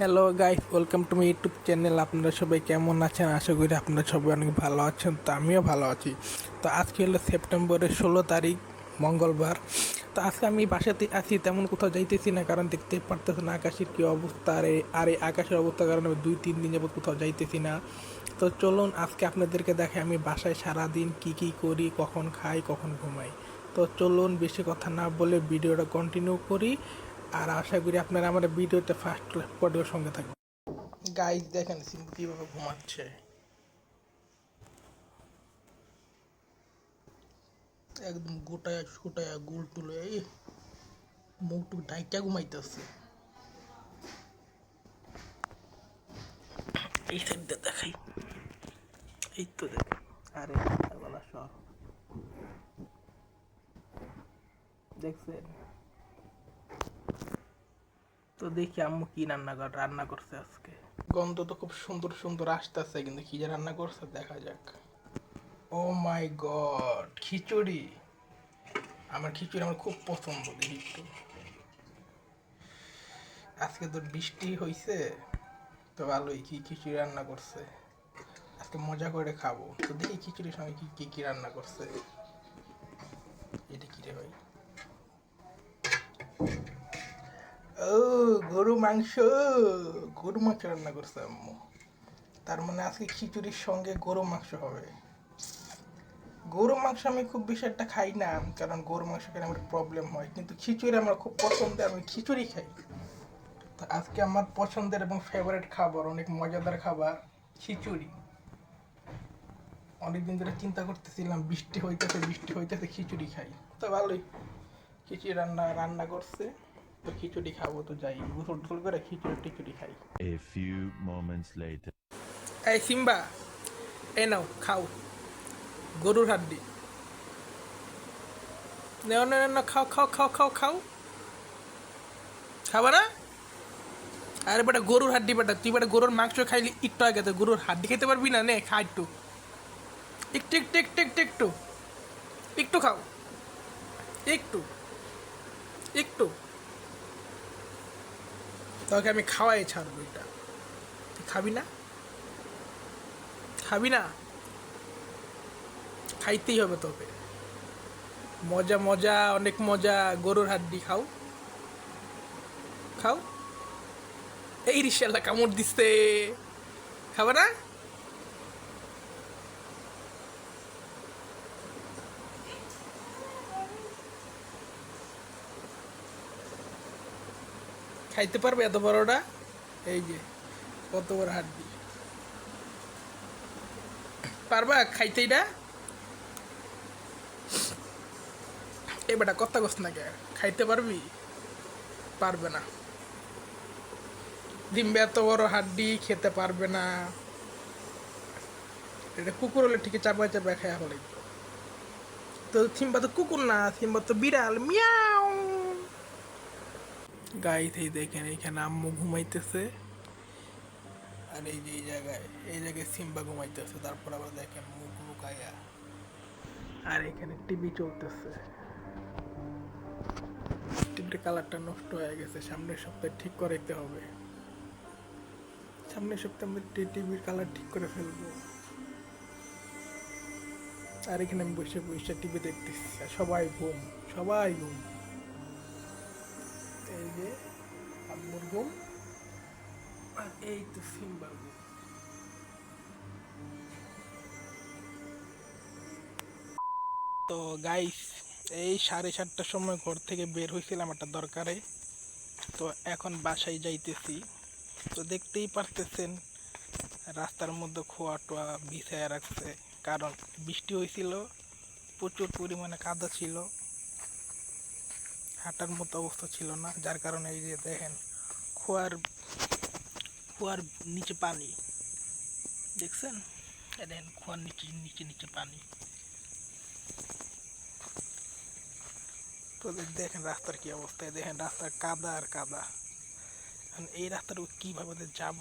Hello guys welcome to my YouTube channel আপনারা সবাই কেমন আছেন? আশা করি আপনারা সবাই অনেক ভালো আছেন, তো আমিও ভালো আছি। তো আজকে হলো সেপ্টেম্বরের ষোলো তারিখ, মঙ্গলবার। তো আজকে আমি বাসাতে আছি, তেমন কোথাও যাইতেছি না, কারণ দেখতে না আকাশের কী অবস্থা, আর আর এই আকাশের অবস্থার কারণে দুই, তিন দিন যাবত কোথাও যাইতেছি না। তো চলুন আজকে আপনাদেরকে দেখে আমি বাসায় সারাদিন কি কি করি, কখন খাই, কখন ঘুমাই। তো চলুন, বেশি কথা না বলে ভিডিওটা কন্টিনিউ করি। আর আশা করি আপনারা আমার ভিডিওতে ফার্স্ট পর্যন্ত সঙ্গে থাকবেন। গাইজ দেখেন সিম্পু কীভাবে ঘুমাচ্ছে। একদম গোটায় ছুটায় টুলে এই মুখটুক ডাইটা ঘুমাইতেছে। এই সাইডটা দেখাই। এই তো দেখ। আরে বলা সব। দেখছেন? তো দেখি আম্মু কি রান্না কর, রান্না করছে আজকে। গন্ধ তো খুব সুন্দর সুন্দর আসতেছে, কিন্তু কি যে রান্না করছে দেখা যাক। Oh my god, khichuri? আমার খিচুড়ি আমার খুব পছন্দ, দেখি আজকে তো বৃষ্টি হয়েছে তো ভালোই কি খিচুড়ি রান্না করছে? আজকে মজা করে খাব। তো দেখি খিচুড়ির সঙ্গে কি কি কি রান্না করছে। এটা কি রে ভাই? ও, গরু, মাংস। গরু, মাংস রান্না করছে আম্মু। তার মানে আজকে খিচুড়ির সঙ্গে গরু, মাংস হবে। গরু, মাংস আমি খুব বেশি একটা খাই না, কারণ গরু, মাংস খেলে আমার প্রবলেম হয়। কিন্তু খিচুড়ি আমার খুব পছন্দের, আমি খিচুড়ি খাই। তো আজকে আমার পছন্দের এবং ফেভারিট খাবার, অনেক মজাদার খাবার, খিচুড়ি। অনেকদিন ধরে চিন্তা করতেছিলাম, বৃষ্টি হইতেছে বৃষ্টি হইতেছে, খিচুড়ি খাই। তো ভালোই, খিচুড়ি রান্না রান্না করছে। তো খিচুড়ি খাব তো যাই গোসল টোসল করে খিচুড়ি টিচুড়ি খাই। A few moments later. এই সিম্বা এ নাও খাও। গরুর হাড্ডি। নেও না না খাও খাও খাও খাও খাও। খাবা না? আরে বেটা গরুর হাড্ডি বেটা তুই বেটা গরুর মাংস খাইলি একটু আগে তো গরুর হাড্ডি খেতে পারবি না? নে খা একটু। একটু একটু একটু একটু একটু। একটু খাও। একটু। একটু। তোকে আমি খাওয়াই ছাড়বো এটা তুই খাবি না? খাবি না? খাইতেই হবে তোকে। মজা মজা, অনেক মজা, গরুর হাড্ডি খাও। খাও? এই রিসাল্লা কামড় দিচ্ছে খাবে না? খাইতে পারবে এত বড়টা? এই যে, কত বড় হাড্ডি। পারবা খাইতে এটা? এ বেটা কত না কে খাইতে পারবি? পারবে না। ডিম্বে এত বড় হাড্ডি, খেতে পারবে না। এটা কুকুর হলে ঠিকই চাপায় চাপায় খাওয়া হলে তো থিম্বা তো কুকুর না থিম্বা তো বিড়াল। মিয়াও! গাইতেই দেখেন এখানে আম্মু ঘুমাইতেছে। আর এই যে এই জায়গায় এই জায়গায় সিম্বা ঘুমাইতেছে, তারপর আবার দেখেন মুখ লুকাইয়া। আর এখানে টিভি চলতেছে। টিভির কালারটা নষ্ট হয়ে গেছে, সামনের সপ্তাহে ঠিক করাইতে হবে। সামনের সপ্তাহে আমি টিভির কালার ঠিক করে ফেলব। আর এখানে আমি বসে বসে টিভি দেখতেছি সবাই ঘুম সবাই ঘুম। যে ঘুম আর এই তো সিম্বার ঘুম তো গাইস এই সাড়ে সাতটার সময় ঘর থেকে বের হয়েছিলাম একটা দরকারে। তো এখন বাসায় যাইতেছি। তো দেখতেই পারতেছেন, রাস্তার মধ্যে খোয়া টোয়া বিছায়া রাখছে। কারণ বৃষ্টি হয়েছিল, প্রচুর পরিমাণে কাদা ছিল। হাঁটার মতো অবস্থা ছিল না, যার কারণে এই যে দেখেন, খোয়ার খোয়ার নিচে পানি, দেখছেন? দেখেন, খোয়ার নিচে নিচে নিচে পানি। তো দেখেন রাস্তার কি অবস্থা দেখেন রাস্তার কাদা আর কাদা। এই রাস্তাটা কীভাবে যাব?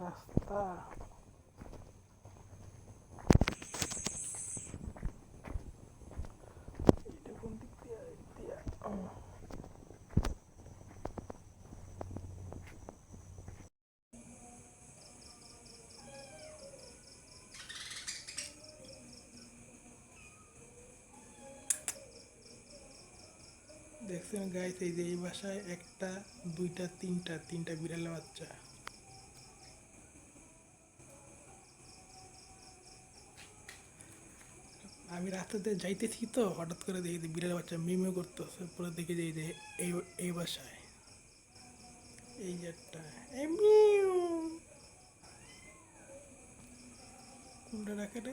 রাস্তা দিয়ে ও। দেখছেন গাইস এই যে এই বাসায় একটা, দুইটা, তিনটা তিনটা বিড়ালের বাচ্চা আমি রাস্তাতে যাইতেছি তো, হঠাৎ করে দেখি যে বিড়ালের বাচ্চা মিমে করতেছে। পরে দেখি যে এই যে এই এই বাসায়। এই যে একটা রাখে রে?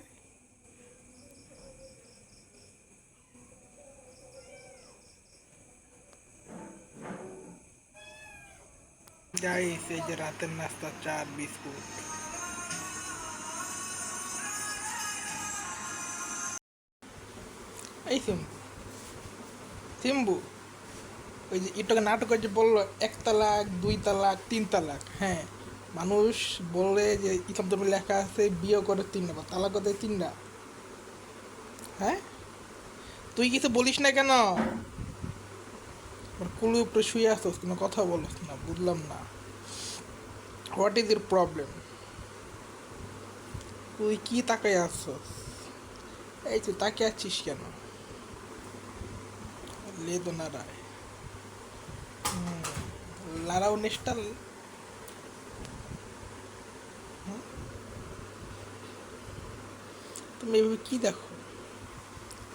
গাইস এই যে রাতের নাস্তা, চা, বিস্কুট। এই সিম। সিম্বু। ওই যে এটাকে নাটকের যে বলল, এক তালাক, দুই তালাক, তিন তালাক। হ্যাঁ মানুষ বলে যে ইসলাম ধর্মে লেখা আছে বিয়ে করে তিনটা বা তালাক করে তিনটা হ্যাঁ? তুই কিছু বলিস না কেন? কুলু উপরে শুয়ে আসছিস কোনো কথা বলিস না, বুঝলাম না। হোয়াট ইজ ইউর প্রবলেম তুই কি তাকাই আসছিস এই তুই তাকে আছিস কেন? লেদো না রায় লারাও নেস্টাল তুমি এভাবে কি দেখো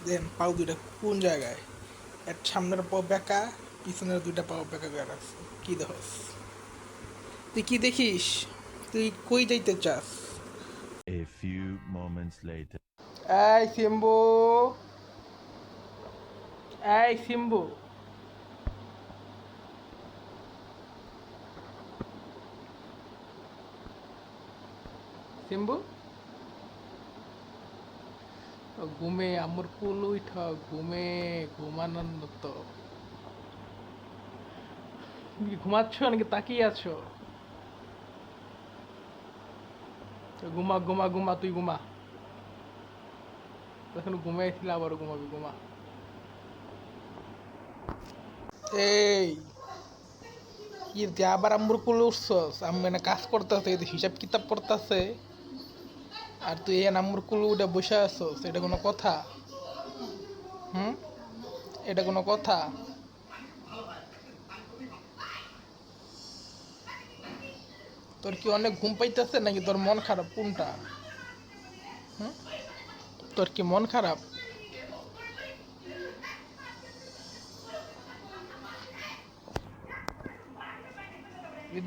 দেন পাও দুইটা কোন জায়গায় এর সামনের পাও বেকা পিছনের দুইটা পাও বেকা করে কি দেখস তুই কি দেখিস তুই কই যাইতে চাস A few moments later. এই সিম্বু এই, সিম্বু। সিম্বু? ঘুমে, আমার কুল উঠ ঘুমে, ঘুমানন্দ। তো ঘুমাচ্ছ নাকি তাকিয়ে আছো? ঘুমা ঘুমা ঘুমা, তুই ঘুমা। তখন ঘুমাইছিল আবার ঘুমাবি, ঘুমা। এই, কি যে আবার আম্মুর কুলে উঠছস? আম্মু এনে কাজ করতেছে হিসাব কিতাব করতেছে আর তুই এই আম্মুর কুলে উঠে বসে আছস, এটা কোনো কথা? হুম? এটা কোনো কথা? তোর কি অনেক ঘুম পাইতেছে নাকি তোর মন খারাপ কোনটা? হুম? তোর কি মন খারাপ?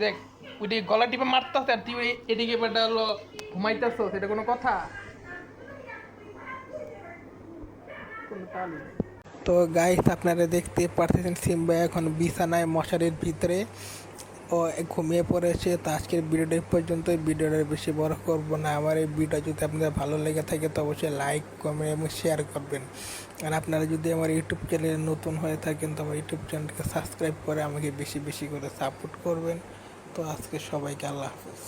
দেখ ওইদিকে গলা টিপে মারতাছে আর তুই এদিকে বেটা হলো ঘুমাইতেছ এটা কোনো কথা? তো গাইস আপনারা দেখতে পারতেছেন সিম্বা এখন বিছানায় মশারির ভিতরে। ও ঘুমিয়ে পড়েছে, তো আজকের ভিডিওটা পর্যন্ত ভিডিওটা বেশি বড় করব না। আমার এই ভিডিও যদি আপনাদের ভালো লেগে থাকে, তো অবশ্যই লাইক কমেন্ট এবং শেয়ার করবেন। আর আপনারা যদি আমার ইউটিউব চ্যানেলে নতুন হয়ে থাকেন, তো আমার ইউটিউব চ্যানেলকে সাবস্ক্রাইব করে আমাকে বেশি বেশি করে সাপোর্ট করবেন। তো আজকে সবাইকে আল্লাহ হাফেজ।